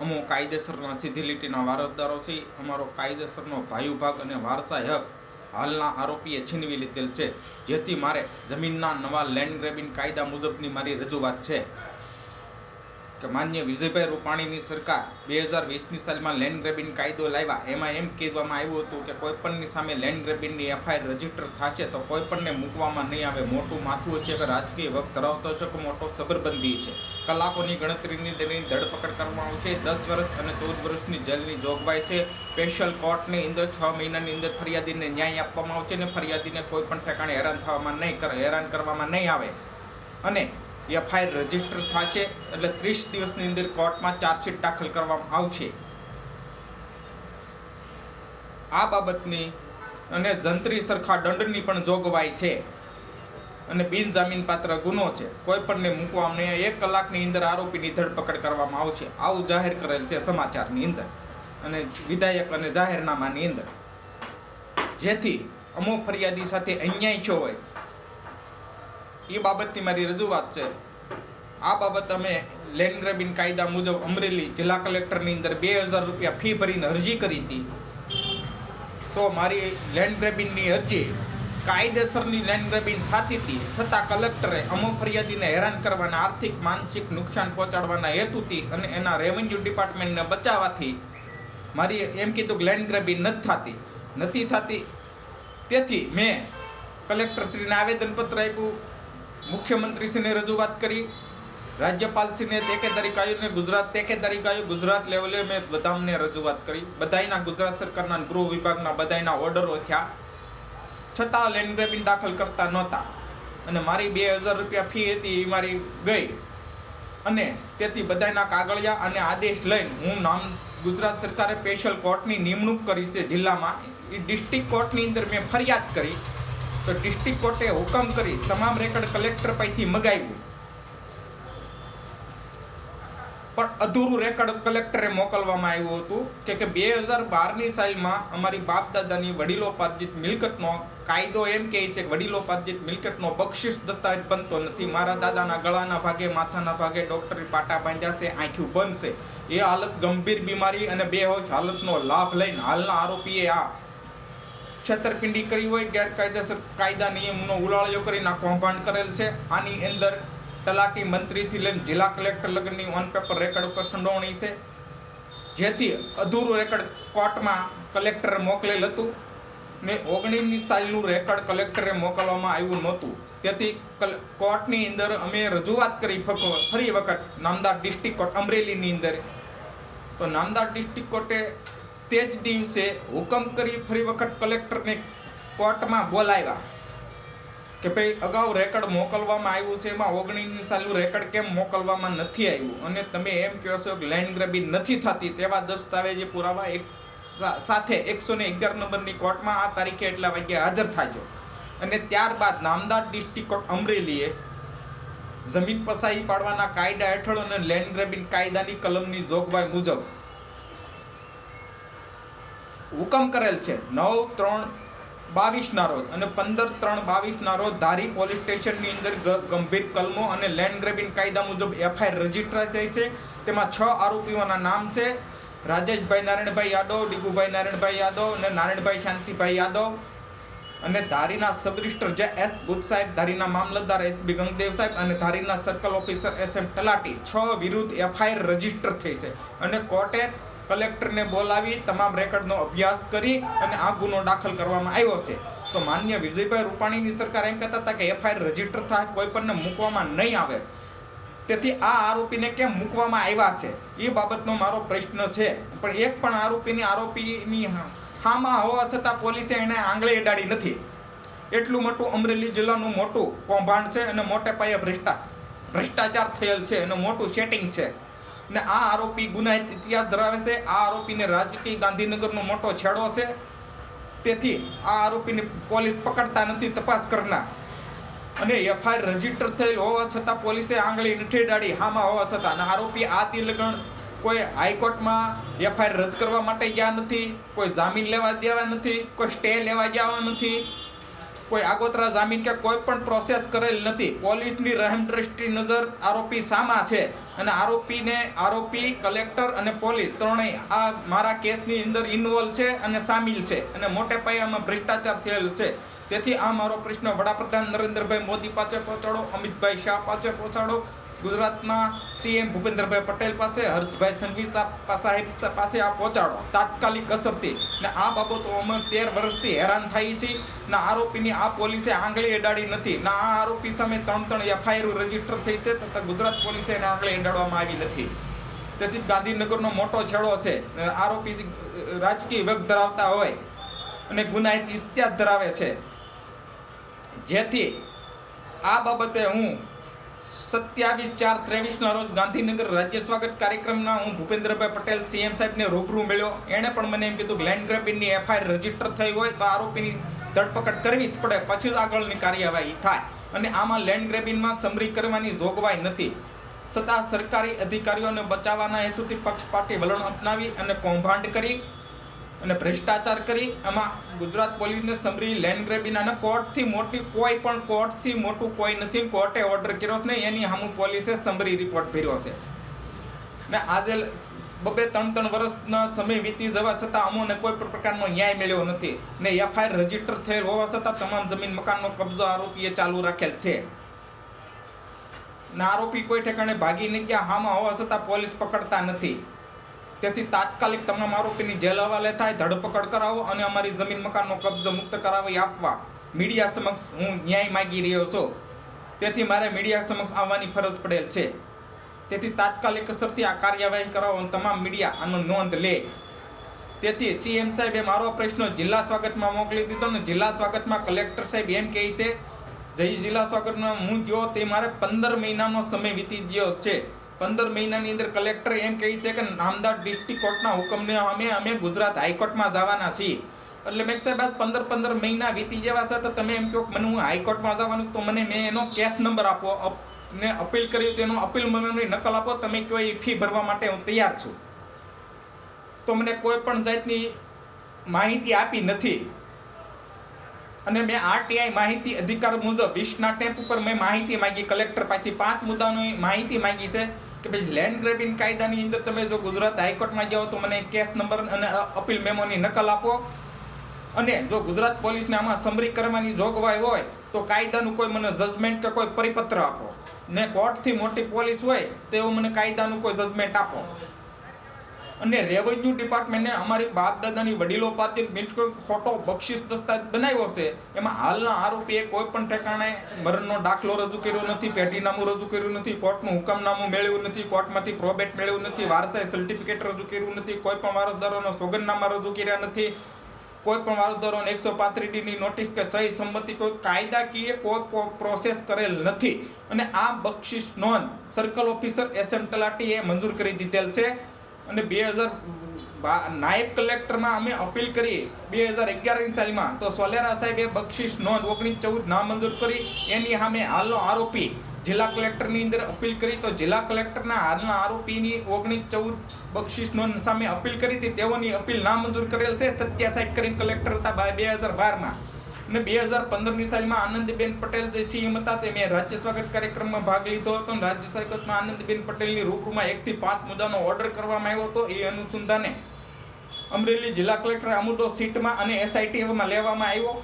અમો કાયદેસરના સીધી લીટીના વારસદારો છે. અમારો કાયદેસરનો ભાઈ ભાગ અને વારસા હક હાલના આરોપીએ છીનવી લીધેલ છે. જેથી મારે જમીનના નવા લેન્ડ ગ્રેબિંગ કાયદા મુજબની મારી રજૂઆત છે. કે માન્ય વિજયભાઈ રૂપાણીની સરકાર બે હજાર વીસની સાલમાં લેન્ડ ગ્રેબિંગ કાયદો લાવ્યા. એમાં એમ કહેવામાં આવ્યું હતું કે કોઈપણની સામે લેન્ડ ગ્રેબિંગની એફઆઈઆર રજિસ્ટર થશે તો કોઈપણને મૂકવામાં નહીં આવે. મોટું માથું છે કે રાજકીય વખત ધરાવતો છે કે મોટો સબરબંધી છે. કલાકોની ગણતરીની તેની ધરપકડ કરવામાં આવશે. દસ વર્ષ અને ચૌદ વર્ષની જેલની જોગવાઈ છે. સ્પેશિયલ કોર્ટની અંદર છ મહિનાની અંદર ફરિયાદીને ન્યાય આપવામાં આવશે અને ફરિયાદીને કોઈ પણ ઠેકાણે હેરાન થવામાં નહીં હેરાન કરવામાં નહીં આવે. અને એફઆઈઆર રજિસ્ટર થશે એટલે ત્રીસ દિવસની અંદર કોર્ટમાં ચાર્જશીટ દાખલ કરવામાં આવશે. આ બાબતની અને જંત્રી સરખા દંડની પણ જોગવાઈ છે અને બિનજામીનપાત્ર ગુનો છે. કોઈ પણને મૂકવામાં નહીં એક કલાકની અંદર આરોપીની ધરપકડ કરવામાં આવશે. આવું જાહેર કરેલ છે સમાચારની અંદર અને વિધાયક અને જાહેરનામાની અંદર. જેથી અમુક ફરિયાદી સાથે અન્યાય થયો હોય. એ બાબતની મારી રજૂઆત છે. આ બાબત અમે લેન્ડ ગ્રેબિંગ કાયદા મુજબ અમરેલી જિલ્લા કલેક્ટરની અંદર બે હજાર રૂપિયા ફી ભરીને અરજી કરી હતી. તો મારી લેન્ડ ગ્રેબિંગની અરજી કાયદેસરની લેન્ડ ગ્રેબિંગ થતી હતી. છતાં કલેક્ટરે અમુક ફરિયાદીને હેરાન કરવાના આર્થિક, માનસિક નુકસાન પહોંચાડવાના હેતુથી અને એના રેવન્યુ ડિપાર્ટમેન્ટને બચાવવાથી મારી એમ કીધું કે લેન્ડ ગ્રેબિંગ નથી થતી. નથી થતી તેથી મેં કલેક્ટરશ્રીને આવેદનપત્ર આપ્યું. મુખ્યમંત્રીશ્રીને રજૂઆત કરી. રાજ્યપાલશ્રીને ટેકેદારી કાઢ્યું ને ગુજરાત ટેકેદારી કાઢ્યું ગુજરાત લેવલે મેં બધાને રજૂઆત કરી. બધાયના ગુજરાત સરકારના ગૃહ વિભાગના બધાયના ઓર્ડરો થયા. છતાં લેન્ડ ગ્રેબિંગ દાખલ કરતા નહોતા. અને મારી બે હજાર રૂપિયા ફી હતી, એ મારી ગઈ. અને તેથી બધાયના કાગળિયા અને આદેશ લઈને હું નામ ગુજરાત સરકારે સ્પેશિયલ કોર્ટની નિમણૂક કરી છે જિલ્લામાં. એ ડિસ્ટ્રિક્ટ કોર્ટની અંદર મેં ફરિયાદ કરી. તો ડિસ્ટ્રિક્ટ કોર્ટે હુકમ કરી તમામ રેકર્ડ કલેક્ટર પાસેથી મગાવ્યું. પણ અધૂરું રેકર્ડ કલેક્ટરે મોકલવામાં આવ્યું હતું કે કે બે હજાર બારની સાલમાં અમારી બાપ દાદાની વડીલોપાર્જિત મિલકતનો કાયદો એમ કહે છે કે વડીલોપાર્જિત મિલકતનો બક્ષિસ દસ્તાવેજ બનતો નથી. મારા દાદાના ગળાના ભાગે, માથાના ભાગે ડૉક્ટરે પાટા બાંધ્યા આંખ્યું બનશે એ હાલત ગંભીર બીમારી અને બેહોશ હાલતનો લાભ લઈને હાલના આરોપીએ આ છેતરપિંડી કરી હોય, ગેરકાયદેસર કાયદા નિયમનો ઉલાળ્યો કરીને આ કૌભાંડ કરેલ છે. આની અંદર તલાટી મંત્રીથી લઈને જિલ્લા કલેક્ટર લગ્નની ઓન પેપર રેકર્ડ ઉપર સંડોવણી છે. જેથી અધૂરું રેકર્ડ કોર્ટમાં કલેક્ટર મોકલેલ હતું ને ઓગણીસમી સાલનું રેકર્ડ કલેક્ટરે મોકલવામાં આવ્યું નહોતું. તેથી કોર્ટની અંદર અમે રજૂઆત કરી ફરી વખત નામદાર ડિસ્ટ્રિક્ટ કોર્ટ અમરેલીની અંદર. તો નામદાર ડિસ્ટ્રિક્ટ કોર્ટે તે જ દિવસે હુકમ કરી ફરી વખત કલેક્ટરને કોર્ટમાં બોલાવ્યા. કે ભાઈ અગાઉ રેકર્ડ મોકલવામાં આવ્યું છે, એમાં ઓગણીસ સાલનું રેકર્ડ કેમ મોકલવામાં નથી આવ્યું? અને તમે એમ કહો છો કે લેન્ડ ગ્રેબી નથી થતી, તેવા દસ્તાવેજી પુરાવા એક સાથે એકસો ને અગિયાર નંબરની કોર્ટમાં આ તારીખે એટલા વાગ્યે હાજર થાજો. અને ત્યારબાદ નામદાર ડિસ્ટ્રિક્ટ અમરેલીએ જમીન પસાઈ પાડવાના કાયદા હેઠળ અને લેન્ડ ગ્રેબિંગ કાયદાની કલમની જોગવાઈ મુજબ હુકમ કરેલ છે. નવ, ત્રણ બાવીસના રોજ અને પંદર ત્રણ બાવીસના રોજ ધારી પોલીસ સ્ટેશનની અંદર ગંભીર કલમો અને લેન્ડ ગ્રેબિંગ કાયદા મુજબ એફઆઈઆર રજિસ્ટર થઈ છે. તેમાં છ આરોપીઓના નામ છે. રાજેશભાઈ નારાયણભાઈ યાદવ, ડીગુભાઈ નારાયણભાઈ યાદવ અને નારાયણભાઈ શાંતિભાઈ યાદવ. અને ધારીના સબરજિસ્ટર જે એસ બુદ્ધ સાહેબ, ધારીના મામલતદાર એસ બી ગંગદેવ સાહેબ અને ધારીના circle officer S M Talati, છ વિરુદ્ધ એફઆઈઆર રજિસ્ટર થઈ છે. અને કોર્ટે કલેક્ટરને બોલાવી, તમામ રેકર્ડનો અભ્યાસ કરી અને આ ગુનો દાખલ કરવામાં આવ્યો છે. તો માન્ય વિજયભાઈ રૂપાણીની સરકાર એમ કહેતા હતા કે એફઆઈઆર રજિસ્ટર થાય, કોઈ પણને મૂકવામાં નહીં આવે. તેથી આ આરોપીને કેમ મૂકવામાં આવ્યા છે? એ બાબતનો મારો પ્રશ્ન છે. પણ એક પણ આરોપીની આરોપીની હામાં હોવા છતાં પોલીસે એને આંગળી અડાડી નથી. એટલું મોટું અમરેલી જિલ્લાનું મોટું કૌભાંડ છે અને મોટે પાયે ભ્રષ્ટા, ભ્રષ્ટાચાર થયેલ છે અને મોટું સેટિંગ છે. ને આ આરોપી ગુનાહિત ઇતિહાસ ધરાવે છે. આ આરોપીને રાજકીય ગાંધીનગરનો મોટો છેડો છે. તેથી આ આરોપીને પોલીસ પકડતા નથી, તપાસ કરનાર. અને એફઆઈઆર રજિસ્ટર થયેલ હોવા છતાં પોલીસે આંગળી નથી ડાળી હામાં હોવા છતાં. અને આરોપી આ લગ્ન કોઈ હાઈકોર્ટમાં એફઆઈઆર રદ કરવા માટે ગયા નથી, કોઈ જામીન લેવા દેવા નથી, કોઈ સ્ટે લેવા ગયા નથી. કોઈ આગોતરા જામીન કે કોઈ પણ પ્રોસેસ કરેલ નથી. પોલીસની રહેમ દ્રષ્ટિ નજર આરોપી સામા છે અને આરોપીને આરોપી, કલેક્ટર અને પોલીસ ત્રણેય આ મારા કેસની અંદર ઇન્વોલ્વ છે અને સામેલ છે અને મોટે પાયે આમાં ભ્રષ્ટાચાર થયેલ છે. તેથી આ મારો પ્રશ્ન વડાપ્રધાન નરેન્દ્રભાઈ મોદી પાસે પહોંચાડો, અમિતભાઈ શાહ પાસે પહોંચાડો ગુજરાતના સીએમ ભૂપેન્દ્રભાઈ પટેલ પાસે, હર્ષભાઈ સંઘવી સાહેબ પાસે આ પહોંચાડો. તાત્કાલિક અસરથી ને આ બાબતો અમે તેર વર્ષથી હેરાન થઈ છીએ ને આરોપીની આ પોલીસે આંગળી અડાડી નથી. ને આ આરોપી સામે ત્રણ ત્રણ એફઆઈઆર રજિસ્ટર થઈ છે તથા ગુજરાત પોલીસે એને આંગળી એડાડવામાં આવી નથી. તેથી ગાંધીનગરનો મોટો છેડો છે. આરોપી રાજકીય વગ ધરાવતા હોય અને ગુનાહિત ઇતિહાસ ધરાવે છે. જેથી આ બાબતે હું સત્યાવીસ ચાર ત્રેવીસના રોજ ગાંધીનગર રાજ્ય સ્વાગત કાર્યક્રમના હું ભૂપેન્દ્રભાઈ પટેલ સીએમ સાહેબને રૂબરૂ મળ્યો. એણે પણ મને એમ કીધું લેન્ડ ગ્રેબિંગની એફઆઈઆર રજિસ્ટર થઈ હોય તો આરોપીની ધરપકડ કરવી જ પડે પછી જ આગળની કાર્યવાહી થાય. અને આમાં લેન્ડ ગ્રેબિંગમાં સમરી કરવાની જોગવાઈ નથી. છતાં સરકારી અધિકારીઓને બચાવવાના હેતુથી પક્ષપાતી વલણ અપનાવી અને કૌભાંડ કરી અને ભ્રષ્ટાચાર કરી એમાં ગુજરાત પોલીસને સમરી લેન્ડ ગ્રેબિંગ અને કોર્ટથી મોટી કોઈ પણ કોર્ટથી મોટું કોઈ નથી. કોર્ટે ઓર્ડર કર્યો જ નહીં, એની સામુ પોલીસે સમરી રિપોર્ટ ભર્યો છે. ને આજે બબે ત્રણ ત્રણ વર્ષના સમય વીતી જવા છતાં અમોને કોઈ પણ પ્રકારનો ન્યાય મળ્યો નથી. ને એફઆઈઆર રજિસ્ટર થયેલ હોવા છતાં તમામ જમીન મકાનનો કબજો આરોપીએ ચાલુ રાખેલ છે. ને આરોપી કોઈ ઠેકાણે ભાગી નહીં ગયા, હામાં હોવા છતાં પોલીસ પકડતા નથી. તેથી તાત્કાલિક તમામ આરોપીની જેલ હવાલે થાય, ધરપકડ કરાવો અને અમારી જમીન મકાનનો કબજો મુક્ત કરાવી આપવા મીડિયા સમક્ષ હું ન્યાય માગી રહ્યો છું. તેથી મારે મીડિયા સમક્ષ આવવાની ફરજ પડેલ છે. તેથી તાત્કાલિક અસરથી આ કાર્યવાહી કરાવો અને તમામ મીડિયા આનો નોંધ લે. તેથી સીએમ સાહેબે મારો પ્રશ્ન જિલ્લા સ્વાગતમાં મોકલી દીધો ને જિલ્લા સ્વાગતમાં કલેક્ટર સાહેબ એમ કહે છે, જય જિલ્લા સ્વાગતમાં હું ગયો તે મારે પંદર મહિનાનો સમય વીતી ગયો છે. પંદર મહિનાની અંદર કલેક્ટર એમ કહે છે કે નામદાર ડિસ્ટ્રિક્ટ કોર્ટના હુકમને અમે અમે ગુજરાત હાઈકોર્ટમાં જવાના છીએ. એટલે મેં સાહેબ, આજ પંદર પંદર મહિના વીતી જવા તો તમે એમ કહો મને હું હાઈકોર્ટમાં જવાનું તો મને મેં એનો કેસ નંબર આપો ને અપીલ કર્યું તો એનો અપીલ મને નકલ આપો, તમે કહો એ ફી ભરવા માટે હું તૈયાર છું. તો મને કોઈ પણ જાતની માહિતી આપી નથી. અને મેં આરટીઆઈ માહિતી અધિકાર મુજબ વીસના ટેપ ઉપર મેં માહિતી માંગી, કલેક્ટર પાસેથી પાંચ મુદ્દાની માહિતી માંગી છે. કે પછી લેન્ડ ગ્રેબિંગ કાયદાની અંદર તમે જો ગુજરાત હાઈકોર્ટમાં જાઓ તો મને કેસ નંબર અને અપીલ મેમોની નકલ આપો. અને જો ગુજરાત પોલીસને આમાં સમરી કરવાની જોગવાઈ હોય, તો કાયદાનું કોઈ મને જજમેન્ટ કે કોઈ પરિપત્ર આપો. ને કોર્ટથી મોટી પોલીસ હોય તો મને કાયદાનું કોઈ જજમેન્ટ આપો. અને રેવન્યુ ડિપાર્ટમેન્ટને અમારી બાપ દાદાની વડીલો પાસેથી બિલકુલ ખોટો બક્ષિસ દસ્તાવેજ બનાવ્યો છે. એમાં હાલના આરોપીએ કોઈ પણ ઠેકાણે મરણનો દાખલો રજૂ કર્યો નથી, પેટીનામું રજૂ કર્યું નથી, કોર્ટનું હુકમનામું મેળવ્યું નથી, કોર્ટમાંથી પ્રોબેટ મેળવ્યું નથી વારસાઈ સર્ટિફિકેટ રજૂ કર્યું નથી, કોઈ પણ વારસદારોનો સોગંદનામા રજૂ કર્યા નથી. કોઈ પણ વારસદારોને એકસો પાંત્રીસ નોટિસ કે સહી સંમતિ કોઈ કાયદાકીય કોઈ પ્રોસેસ કરેલ નથી. અને આ બક્ષિસ નોંધ સર્કલ ઓફિસર એસ એમ તલાટીએ મંજૂર કરી દીધેલ છે. અને બે હજાર નાયબ કલેક્ટરમાં અમે અપીલ કરી બે હજાર અગિયારની સાલમાં તો સોલેરા સાહેબે બક્ષિસ નોંધ ઓગણીસ ચૌદ નામંજૂર કરી, એની સામે હાલનો આરોપી જિલ્લા કલેક્ટરની અંદર અપીલ કરી. તો જિલ્લા કલેક્ટરના હાલના આરોપીની ઓગણીસ ચૌદ બક્ષિસ નોંધ સામે અપીલ કરી હતી. તેઓની અપીલ નામંજૂર કરેલ છે. સત્યા સાહેબ કરીને કલેક્ટર હતા બે હજાર બારમાં. અને બે હજાર પંદરની સાલમાં આનંદીબેન પટેલ જે સીએમ હતા તે મેં રાજ્ય સ્વાગત કાર્યક્રમમાં ભાગ લીધો હતો અને રાજ્ય સ્વાગતમાં આનંદીબેન પટેલની રૂબરૂમાં એકથી પાંચ મુદ્દાનો ઓર્ડર કરવામાં આવ્યો હતો. એ અનુસંધાને અમરેલી જિલ્લા કલેક્ટર અમુદો સીટમાં અને એસઆઈટીમાં લેવામાં આવ્યો.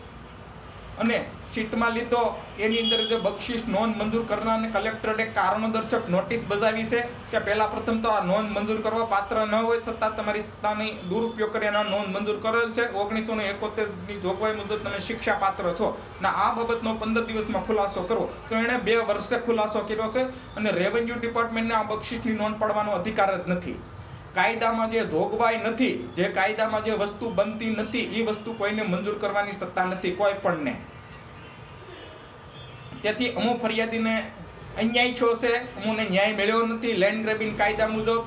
અને સીટમાં લીધો. એની અંદર જે બક્ષિસ નોંધ મંજૂર કરનારને કલેક્ટરે કારણોદર્શક નોટિસ બજાવી છે કે પહેલા પ્રથમ તો આ નોંધ મંજૂર કરવા પાત્ર ન હોય છતાં તમારી સત્તાની દુરુપયોગ કરી એના નોંધ મંજૂર કરેલ છે. ઓગણીસો ને એકોતેરની જોગવાઈ મુજબ તમે શિક્ષા પાત્ર છો. ને, આ બાબતનો પંદર દિવસમાં ખુલાસો કરવો. તો એણે બે વર્ષે ખુલાસો કર્યો છે અને રેવન્યુ ડિપાર્ટમેન્ટને આ બક્ષિસની નોંધ પાડવાનો અધિકાર જ નથી. કાયદામાં જે જોગવાઈ નથી, જે કાયદામાં જે વસ્તુ બનતી નથી એ વસ્તુ કોઈને મંજૂર કરવાની સત્તા નથી, કોઈ પણને. તેથી અમુક ફરિયાદીને અન્યાય થયો છે. અમુને ન્યાય મળ્યો નથી. લેન્ડ ગ્રેબિંગ કાયદા મુજબ.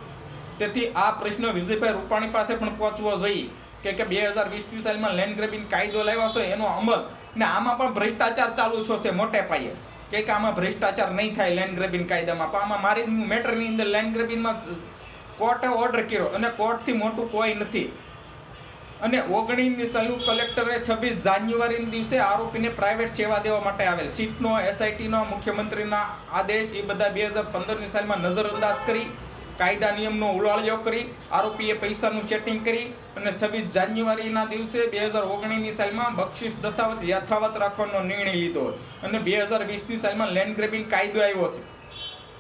તેથી આ પ્રશ્ન વિજયભાઈ રૂપાણી પાસે પણ પહોંચવો જોઈએ. કે કે બે હજાર વીસની સાલમાં લેન્ડ ગ્રેબિંગ કાયદો લાવ્યો છે, એનો અમલ. ને આમાં પણ ભ્રષ્ટાચાર ચાલુ છો છે મોટે પાયે. કે કે આમાં ભ્રષ્ટાચાર નહીં થાય લેન્ડ ગ્રેબિંગ કાયદામાં. પણ આમાં મારી મેટરની અંદર લેન્ડ ગ્રેબિંગમાં કોર્ટે ઓર્ડર કર્યો. અને કોર્ટથી મોટું કોઈ નથી. અને ઓગણીસની તાલુક કલેક્ટરે છવ્વીસ જાન્યુઆરીના દિવસે આરોપીને પ્રાઇવેટ સેવા દેવા માટે આવેલ. સીટનો, એસઆઈટીનો, મુખ્યમંત્રીના આદેશ, એ બધા બે હજાર પંદરની સાલમાં નજરઅંદાજ કરી, કાયદા નિયમનો ઉલાળ્યો કરી, આરોપીએ પૈસાનું સેટિંગ કરી અને છવ્વીસ જાન્યુઆરીના દિવસે બે હજાર ઓગણીસની સાલમાં બક્ષિસ દસ્તાવેજ યથાવત રાખવાનો નિર્ણય લીધો અને બે હજાર વીસની સાલમાં લેન્ડ ગ્રેબિંગ કાયદો આવ્યો છે.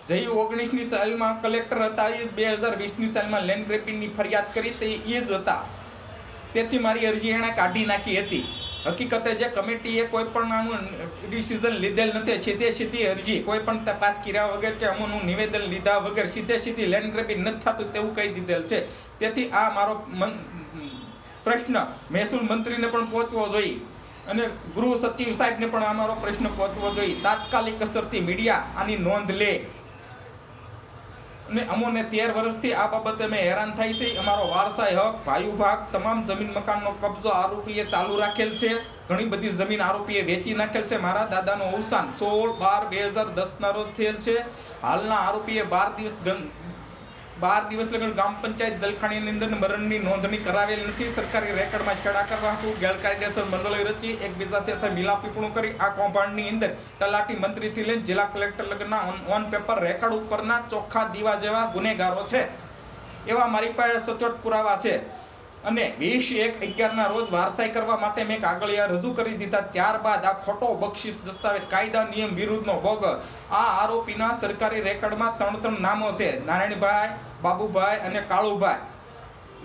જઈ ઓગણીસની સાલમાં કલેક્ટર હતા, એ બે હજાર વીસની સાલમાં લેન્ડ ગ્રેબિંગની ફરિયાદ કરી, તે એ જ હતા. તેથી મારી અરજી એણે કાઢી નાખી હતી. હકીકતે જે કમિટીએ કોઈ પણ આનું ડિસિઝન લીધેલ નથી, સીધે સીધી અરજી, કોઈ પણ તપાસ કર્યા વગર કે અમુનું નિવેદન લીધા વગર સીધે સીધી લેન્ડ ગ્રેબિંગ નથી થતું તેવું કહી દીધેલ છે. તેથી આ મારો પ્રશ્ન મહેસૂલ મંત્રીને પણ પહોંચવો જોઈએ અને ગૃહ સચિવ સાહેબને પણ આ મારો પ્રશ્ન પહોંચવો જોઈએ. તાત્કાલિક અસરથી મીડિયા આની નોંધ લે. અને અમોને તેર વર્ષથી આ બાબતે અમે હેરાન થાય છે. અમારો વારસાઈ હક ભાયુ ભાગ તમામ જમીન મકાનનો કબજો આરોપીએ ચાલુ રાખેલ છે. ઘણી બધી જમીન આરોપીએ વેચી નાખેલ છે. મારા દાદાનું અવસાન સોળ બાર બે હજાર દસના રોજ થયેલ છે. હાલના આરોપીએ બાર દિવસ બાર દિવસ લગન ગ્રામ પંચાયત દલખાણીની અંદર મરણની નોંધણી કરાવેલ નથી. સરકારી રેકર્ડમાં છેડા કરવા હતું. ગેરકાયદેસર મંડળી રચી એકબીજા સાથે મિલાપીપણું કરી આ કૌભાંડની અંદર તલાટી મંત્રીથી લઈને જિલ્લા કલેક્ટર લગનના ઓન પેપર રેકર્ડ ઉપરના ચોખ્ખા દીવા જેવા ગુનેગારો છે. એવા મારી પાસે સચોટ પુરાવા છે. અને વીસ એક અગિયારના રોજ વારસાઈ કરવા માટે મેં કાગળિયા રજૂ કરી દીધા. ત્યારબાદ આ ખોટો બક્ષિસ દસ્તાવેજ, કાયદા, નિયમ વિરુદ્ધનો ભોગ આ આરોપીના સરકારી રેકર્ડમાં ત્રણ ત્રણ નામો છે. નારાયણભાઈ, બાબુભાઈ અને કાળુભાઈ.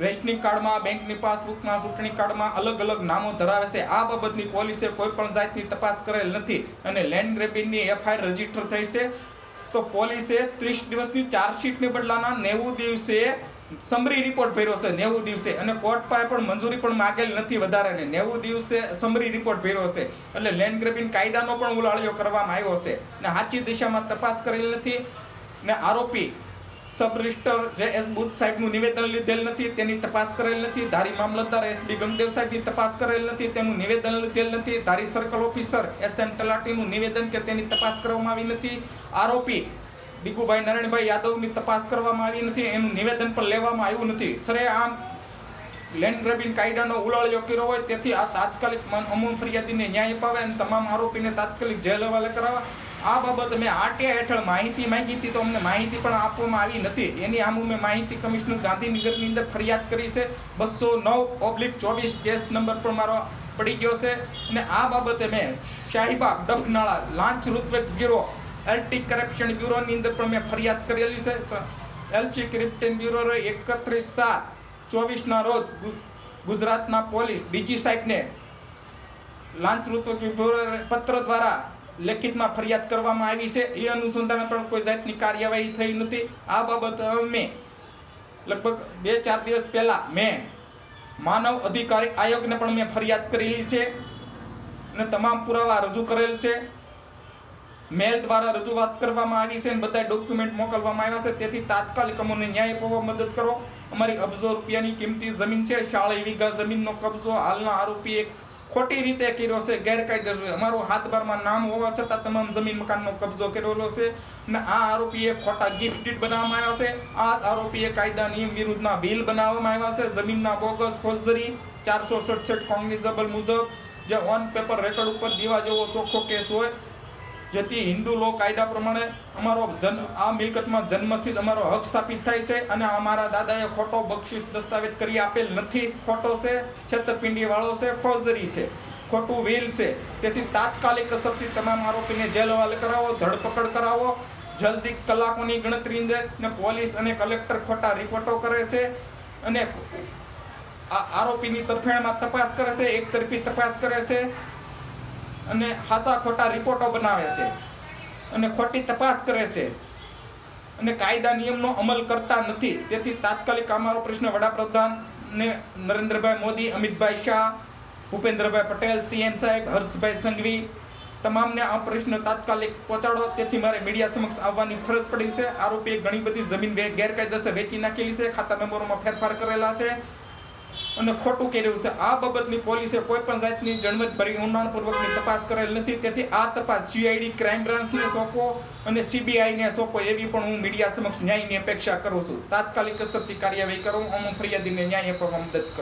રેશનિંગ કાર્ડમાં, બેંકની પાસબુકમાં, ચૂંટણી કાર્ડમાં અલગ અલગ નામો ધરાવે છે. આ બાબતની પોલીસે કોઈ પણ જાતની તપાસ કરેલ નથી અને લેન્ડ ગ્રેબિંગની એફઆઈઆર રજિસ્ટર થઈ છે. તો પોલીસે ત્રીસ દિવસની ચાર્જશીટને બદલાના નેવું દિવસે સમરી રિપોર્ટ ભર્યો છે નેવું દિવસે અને કોર્ટ પાસે પણ મંજૂરી પણ માગેલ નથી વધારાને નેવું દિવસે સમરી રિપોર્ટ ભર્યો છે. એટલે લેન્ડ ગ્રેબિંગ કાયદાનો પણ ઉલાળ્યો કરવામાં આવ્યો છે. ને સાચી દિશામાં તપાસ કરેલ નથી ને આરોપી સબ રજિસ્ટર જે એસ બુથ સાહેબનું નિવેદન લીધેલ નથી, તેની તપાસ કરેલ નથી. ધારી મામલતદાર એસ બી ગમદેવ સાહેબની તપાસ કરેલ નથી, તેનું નિવેદન લીધેલ નથી. Dhari circle officer S N તલાટીનું નિવેદન કે તેની તપાસ કરવામાં આવી નથી. આરોપી ડીકુભાઈ નારાયણભાઈ યાદવની તપાસ કરવામાં આવી નથી, એનું નિવેદન પણ લેવામાં આવ્યું નથી. સરે આમ લેન્ડ ગ્રેબિંગ કાયદાનો ઉલાળ્યો કર્યો હોય, તેથી આ તાત્કાલિક અમૂલ ફરિયાદીને ન્યાય અપાવે અને તમામ આરોપીને તાત્કાલિક જેલ હવાલે કરાવવા આ બાબતે મેં આરટીઆઈ હેઠળ માહિતી માંગી હતી, તો અમને માહિતી પણ આપવામાં આવી નથી. એની આમ મેં માહિતી કમિશનર ગાંધીનગરની અંદર ફરિયાદ કરી છે. બસો નવ ઓબ્લિક ચોવીસ કેસ નંબર પણ મારો પડી ગયો છે. અને આ બાબતે મેં શાહીબાગ ડફનાળા લાંચ રૂત્વેક બ્યુરો એલટી કરપ્શન બ્યુરોની અંદર પણ મેં ફરિયાદ કરેલી છે. એલચી ક્રિપ્ટન બ્યુરો એકત્રીસ સાત ચોવીસના રોજ ગુજરાતના પોલીસ ડીજી સાહેબને લાંચ પત્ર દ્વારા લેખિતમાં ફરિયાદ કરવામાં આવી છે. એ અનુસંધાને પણ કોઈ જાતની કાર્યવાહી થઈ નથી. આ બાબત અમે લગભગ બે ચાર દિવસ પહેલાં મેં માનવ અધિકારી આયોગને પણ મેં ફરિયાદ કરેલી છે અને તમામ પુરાવા રજૂ કરેલ છે. મેલ દ્વારા રજૂઆત કરવામાં આવી છે અને બધા ડોક્યુમેન્ટ મોકલવામાં આવ્યા છે. તેથી તાત્કાલિક અમને ન્યાય અપાવવા મદદ કરો. અમારી અબજો રૂપિયાની કિંમતી જમીન છે. શાળા વીઘા જમીનનો કબજો હાલના આરોપી એક ખોટી રીતે કર્યો છે. ગેરકાયદેસર અમારું હાથબારમાં નામ હોવા છતાં તમામ જમીન મકાનનો કબજો કરેલો છે અને આ આરોપીએ ખોટા ગિફ્ટ ડીડ બનાવવામાં આવ્યા છે. આ આરોપીએ કાયદા નિયમ વિરુદ્ધના બિલ બનાવવામાં આવ્યા છે. જમીનના બોગસ ફોજરી ચારસો સડસઠ કોગ્નિઝેબલ મુજબ જે ઓન પેપર રેકોર્ડ ઉપર દીવા જેવો ચોખ્ખો કેસ હોય જેથી હિન્દુ લો કાયદા પ્રમાણે અમારો જન આ મિલકતમાં જન્મથી જ અમારો હક સ્થાપિત થાય છે અને અમારા દાદાએ ખોટો બક્ષિસ દસ્તાવેજ કરી આપેલ નથી. ખોટો છે, છેતરપિંડી વાળો છે, ફોજરી છે, ખોટું વ્હીલ છે. તેથી તાત્કાલિક અસરથી તમામ આરોપીને જેલ હવાલે કરાવો, ધરપકડ કરાવો. જલ્દી કલાકોની ગણતરી ને પોલીસ અને કલેક્ટર ખોટા રિપોર્ટો કરે છે અને આરોપીની તરફેણમાં તપાસ કરે છે, એક તરફી તપાસ કરે છે. અને સાચા ખોટા રિપોર્ટો બનાવે છે અને ખોટી તપાસ કરે છે. અને કાયદા નિયમનો અમલ કરતા નથી. તેથી તાત્કાલિક અમારો પ્રશ્ન વડાપ્રધાન ને નરેન્દ્રભાઈ મોદી, અમિતભાઈ શાહ, ભૂપેન્દ્રભાઈ પટેલ, સીએમ સાહેબ, હર્ષભાઈ સંઘવી તમામને આ પ્રશ્ન તાત્કાલિક પહોંચાડો. તેથી મારે મીડિયા સમક્ષ આવવાની ફરજ પડી છે. આરોપીએ ઘણી બધી જમીન ગેરકાયદેસર વેચી નાખેલી છે. ખાતા નંબરોમાં ફેરફાર કરેલા છે. અને ખોટું કર્યું છે. આ બાબતની પોલીસે કોઈ પણ જાતની જણમતભરી ઊંડાણપૂર્વકની તપાસ કરેલ નથી. તેથી આ તપાસ સીઆઈડી ક્રાઇમ બ્રાન્ચને સોંપો અને સીબીઆઈને સોંપો એવી પણ હું મીડિયા સમક્ષ ન્યાયની અપેક્ષા કરું છું. તાત્કાલિક અસરથી કાર્યવાહી કરું. અમુક ફરિયાદીને ન્યાય આપવામાં મદદ કરો.